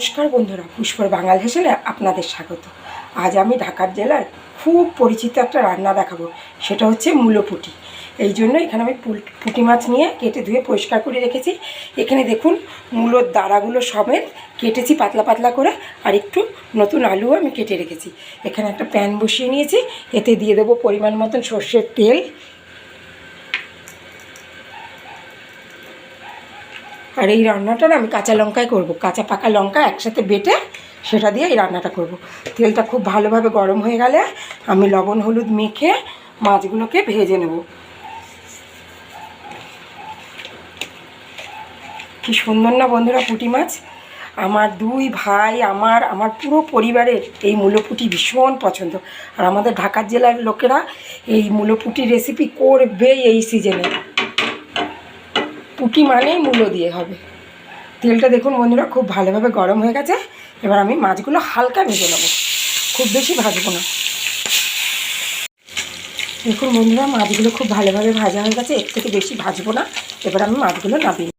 নমস্কার বন্ধুরা পুষ্পর বাঙাল হেসেলে আপনাদের স্বাগত। আজ আমি ঢাকার জেলার খুব পরিচিত একটা রান্না দেখাবো, সেটা হচ্ছে মূলোপুটি। এই জন্য এখানে আমি পুঁটি মাছ নিয়ে কেটে ধুয়ে পরিষ্কার করে রেখেছি। এখানে দেখুন, মূলোর দাঁড়াগুলো সমেত কেটেছি পাতলা পাতলা করে, আর একটু নতুন আলুও আমি কেটে রেখেছি। এখানে একটা প্যান বসিয়ে নিয়েছি, এতে দিয়ে দেবো পরিমাণ মতন সর্ষের তেল আর এই রান্নাটা না আমি কাঁচা লঙ্কায় করব। কাঁচা পাকা লঙ্কা একসাথে বেটে সেটা দিয়ে এই রান্নাটা করব। তেলটা খুব ভালোভাবে গরম হয়ে গেলে আমি লবণ, হলুদ মেখে মাছগুলোকে ভেজে নেব। কি সুন্দর না বন্ধুরা পুঁটি মাছ। আমার দুই ভাই, আমার আমার পুরো পরিবারের এই মূলোপুটি ভীষণ পছন্দ। আর আমাদের ঢাকার জেলার লোকেরা এই মূলোপুটি রেসিপি করবে এই সিজনে পুঁটি মানেই মূলো দিয়ে হবে। তেলটা দেখুন বন্ধুরা, খুব ভালোভাবে গরম হয়ে গেছে। এবার আমি মাছগুলো হালকা ভেজে নেব। খুব বেশি ভাজবো না। দেখুন বন্ধুরা, মাছগুলো খুব ভালোভাবে ভাজা হয়ে গেছে। এর থেকে বেশি ভাজবো না। এবার আমি মাছগুলো নামিয়ে।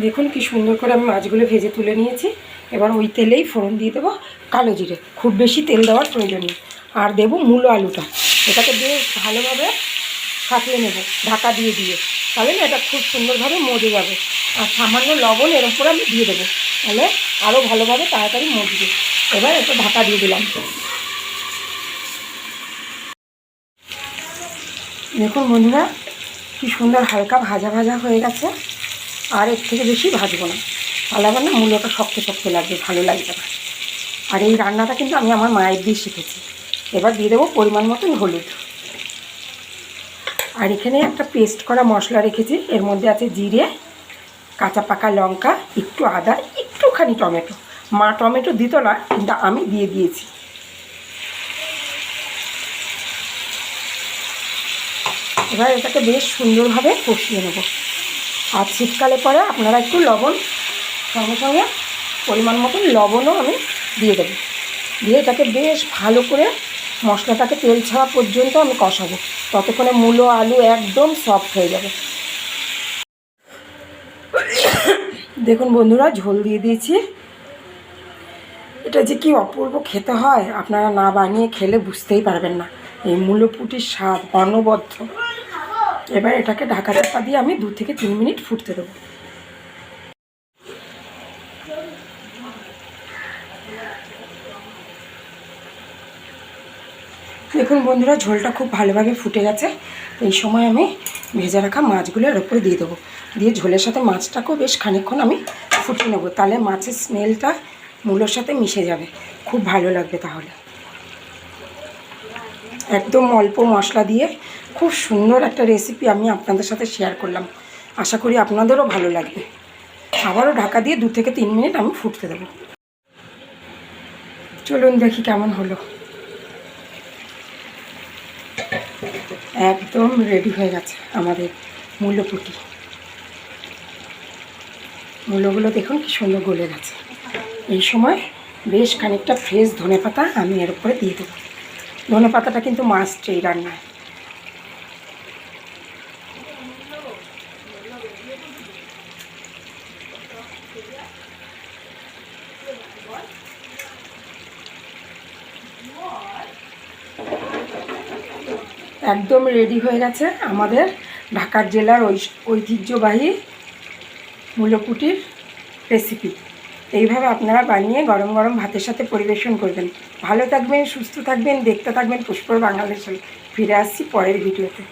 দেখুন কি সুন্দর করে আমি মাছগুলো ভেজে তুলে নিয়েছি। এবার ওই তেলেই ফোড়ন দিয়ে দেবো কালো জিরে। খুব বেশি তেল দেওয়ার প্রয়োজন নেই। আর দেবো মূলো আলুটা। এটাকে বেশ ভালোভাবে ফাটিয়ে নেব। ঢাকা দিয়ে দিয়ে। তাহলে না এটা খুব সুন্দরভাবে মজে যাবে। আর সামান্য লবণ এর উপরে আমি দিয়ে দেবো। তাহলে আরও ভালোভাবে তাড়াতাড়ি মজবে। এবার এটা ঢাকা দিয়ে দিলাম। দেখুন বন্ধুরা, কি সুন্দর হালকা ভাজা ভাজা হয়ে গেছে। আর এর থেকে বেশি ভাজবো না। তাহলে আবার না মূল্যটা শক্ত শক্ত লাগবে, ভালো লাগবে না। আর এই রান্নাটা কিন্তু আমি আমার মায়ের দিয়ে শিখেছি। এবার দিয়ে দেবো পরিমাণ মতন হলুদ। আর এখানে একটা পেস্ট করা মশলা রেখেছি। এর মধ্যে আছে জিরে, কাঁচা পাকা লঙ্কা, একটু আদা, একটুখানি টমেটো। মা, টমেটো দিত না, কিন্তু আমি দিয়ে দিয়েছি। এবার এটাকে বেশ সুন্দরভাবে কষিয়ে নেব। আর শীতকালে পরে আপনারা একটু লবণ, সঙ্গে সঙ্গে পরিমাণ মতন লবণও আমি দিয়ে দেবো। দিয়ে এটাকে বেশ ভালো করে মশলাটাকে তেল ছাড়া পর্যন্ত আমি কষাবো। ততক্ষণে মূলো, আলু একদম সফট হয়ে যাবে। দেখুন বন্ধুরা, ঝোল দিয়ে দিয়েছি। এটা যে কি অপূর্ব খেতে হয়, আপনারা না বানিয়ে খেলে বুঝতেই পারবেন না। এই মূলোপুটির স্বাদ অনবদ্য। এবার এটাকে ঢাকা চাপা দিয়ে আমি দু থেকে তিন মিনিট ফুটতে দেবো। দেখুন বন্ধুরা, ঝোলটা খুব ভালোভাবে ফুটে গেছে। এই সময় আমি ভেজে রাখা মাছগুলো এর উপরে দিয়ে দেবো। দিয়ে ঝোলের সাথে মাছটাকেও বেশ খানিকক্ষণ আমি ফুটিয়ে নেব। তাহলে মাছের স্মেলটা মূলোর সাথে মিশে যাবে। খুব ভালো লাগবে তাহলে। একদম অল্প মশলা দিয়ে খুব সুন্দর একটা রেসিপি আমি আপনাদের সাথে শেয়ার করলাম। আশা করি আপনাদেরও ভালো লাগবে। আবারও ঢাকা দিয়ে দু থেকে তিন মিনিট আমি ফুটতে দেবো। চলুন দেখি কেমন হলো। একদম রেডি হয়ে গেছে আমাদের মূল্যপুটি মূল্যগুলো দেখুন কি সুন্দর গলে গেছে। এই সময় বেশ খানিকটা ফ্রেশ ধনে পাতা আমি এর উপরে দিয়ে দেবো। ধনে পাতাটা কিন্তু মাস্ট এই রান্নায়। একদম রেডি হয়ে গেছে আমাদের ঢাকার জেলার ঐতিহ্যবাহী মূলকুটির রেসিপি এইভাবে আপনারা বানিয়ে গরম গরম ভাতের সাথে পরিবেশন করবেন। ভালো থাকবেন, সুস্থ থাকবেন, দেখতে থাকবেন। পুষ্পর বাংলাদেশ ফিরে আসছি পরের ভিডিওতে।